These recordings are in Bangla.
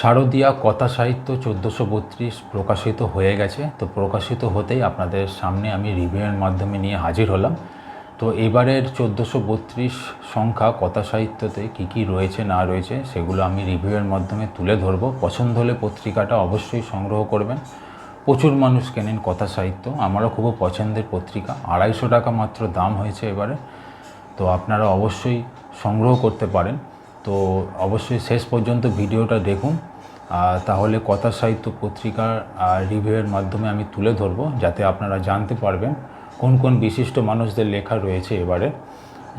শারদীয়া কথা সাহিত্য চোদ্দোশো বত্রিশ প্রকাশিত হয়ে গেছে। তো প্রকাশিত হতেই আপনাদের সামনে আমি রিভিউয়ের মাধ্যমে নিয়ে হাজির হলাম। তো এবারের চোদ্দোশো বত্রিশ সংখ্যা কথা সাহিত্যতে কী কী রয়েছে, না রয়েছে, সেগুলো আমি রিভিউয়ের মাধ্যমে তুলে ধরবো। পছন্দ হলে পত্রিকাটা অবশ্যই সংগ্রহ করবেন। প্রচুর মানুষ কেনেন কথা সাহিত্য। আমারও খুব পছন্দের পত্রিকা। আড়াইশো টাকা মাত্র দাম হয়েছে এবারে। তো আপনারা অবশ্যই সংগ্রহ করতে পারেন। তো অবশ্যই শেষ পর্যন্ত ভিডিওটা দেখুন। তাহলে কথা সাহিত্য পত্রিকার রিভিউয়ের মাধ্যমে আমি তুলে ধরবো, যাতে আপনারা জানতে পারবেন কোন কোন বিশিষ্ট মানুষদের লেখা রয়েছে এবারে,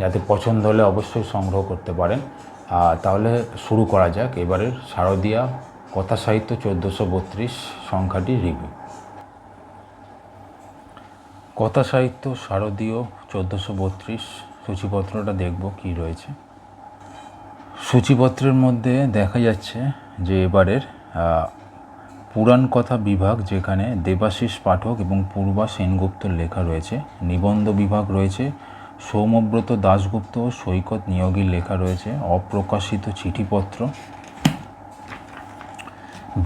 যাতে পছন্দ হলে অবশ্যই সংগ্রহ করতে পারেন। তাহলে শুরু করা যাক এবারের শারদীয়া কথা সাহিত্য চোদ্দোশো বত্রিশ সংখ্যাটি রিভিউ কথা সাহিত্য শারদীয় চোদ্দোশো বত্রিশ, সূচিপত্রটা দেখব কি রয়েছে। সূচিপত্রের মধ্যে দেখা যাচ্ছে যে এবারের পুরাণ কথা বিভাগ যেখানে দেবাশিস পাঠক এবং পূর্বা সেনগুপ্তর লেখা রয়েছে, নিবন্ধ বিভাগ রয়েছে সৌমব্রত দাশগুপ্ত ও সৈকত নিয়োগীর লেখা রয়েছে, অপ্রকাশিত চিঠিপত্র,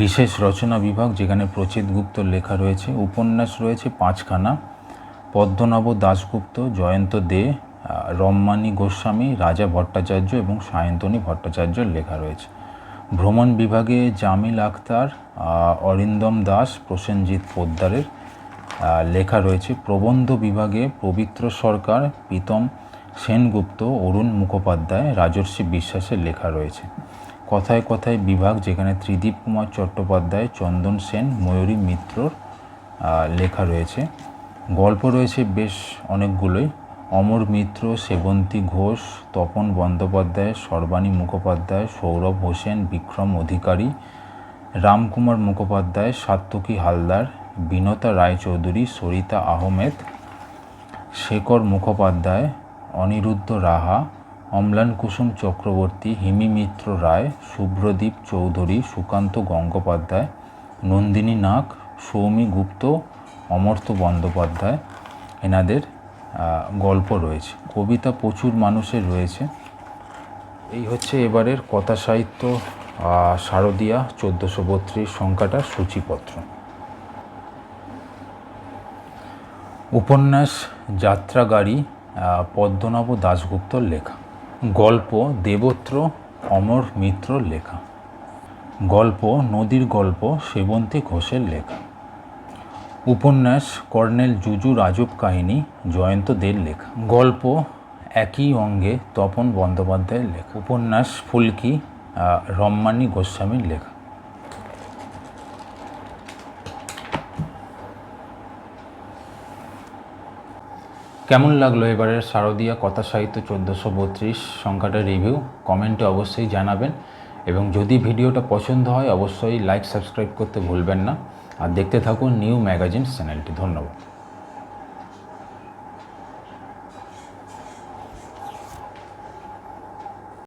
বিশেষ রচনা বিভাগ যেখানে প্রচিত গুপ্তর লেখা রয়েছে, উপন্যাস রয়েছে পাঁচখানা, পদ্মনাভ দাশগুপ্ত, জয়ন্ত দে রম্মানী গোস্বামী, রাজা ভট্টাচার্য এবং সায়ন্তনী ভট্টাচার্যের লেখা রয়েছে। ভ্রমণ বিভাগে জামিল আখতার অরিন্দম দাস, প্রসেনজিৎ পোদ্দারের লেখা রয়েছে, প্রবন্ধ বিভাগে পবিত্র সরকার, প্রীতম সেনগুপ্ত, অরুণ মুখোপাধ্যায়, রাজর্ষি বিশ্বাসের লেখা রয়েছে। কথায় কথায় বিভাগ, যেখানে ত্রিদীপ কুমার চট্টোপাধ্যায়, চন্দন সেন, ময়ূরী মিত্রর লেখা রয়েছে। গল্প রয়েছে বেশ অনেকগুলোই। অমর মিত্র, সেবন্তী ঘোষ, তপন বন্দ্যোপাধ্যায়, সর্বাণী মুখোপাধ্যায়, সৌরভ হোসেন, বিক্রম অধিকারী, রামকুমার মুখোপাধ্যায়, সাত্তকী হালদার, বিনতা রায়চৌধুরী, সরিতা আহমেদ, শেখর মুখোপাধ্যায়, অনিরুদ্ধ রাহা, অম্লান কুসুম চক্রবর্তী, হিমি মিত্র রায় শুভ্রদীপ চৌধুরী, সুকান্ত গঙ্গোপাধ্যায়, নন্দিনী নাগ, সৌমি গুপ্ত, অমর্ত্য বন্দ্যোপাধ্যায়। এনাদের গল্প রয়েছে। কবিতা প্রচুর মানুষের রয়েছে। এই হচ্ছে এবারের কথা সাহিত্য শারদীয়া চোদ্দোশো বত্রিশ সংখ্যাটার সূচিপত্র। উপন্যাস যাত্রাগাড়ি আহ, পদ্মনাভ দাশগুপ্তর লেখা। গল্প দেবত্র অমর মিত্রর লেখা। গল্প নদীর গল্প সেবন্তী ঘোষের লেখা। উপন্যাস কর্নেল জুজু রাজব কাহিনী, জয়ন্ত দের লেখা। গল্প একই অঙ্গে তপন বন্দ্যোপাধ্যায়ের লেখা। উপন্যাস ফুলকি রম্মানী গোস্বামীর লেখা। কেমন লাগল এবারের শারদীয়া কথা সাহিত্য চোদ্দোশো বত্রিশ সংখ্যাটার রিভিউ? কমেন্টে অবশ্যই জানাবেন এবং যদি ভিডিওটা পছন্দ হয়, অবশ্যই লাইক, সাবস্ক্রাইব করতে ভুলবেন না। আর দেখতে থাকুন নিউ ম্যাগাজিন চ্যানেলটি। ধন্যবাদ।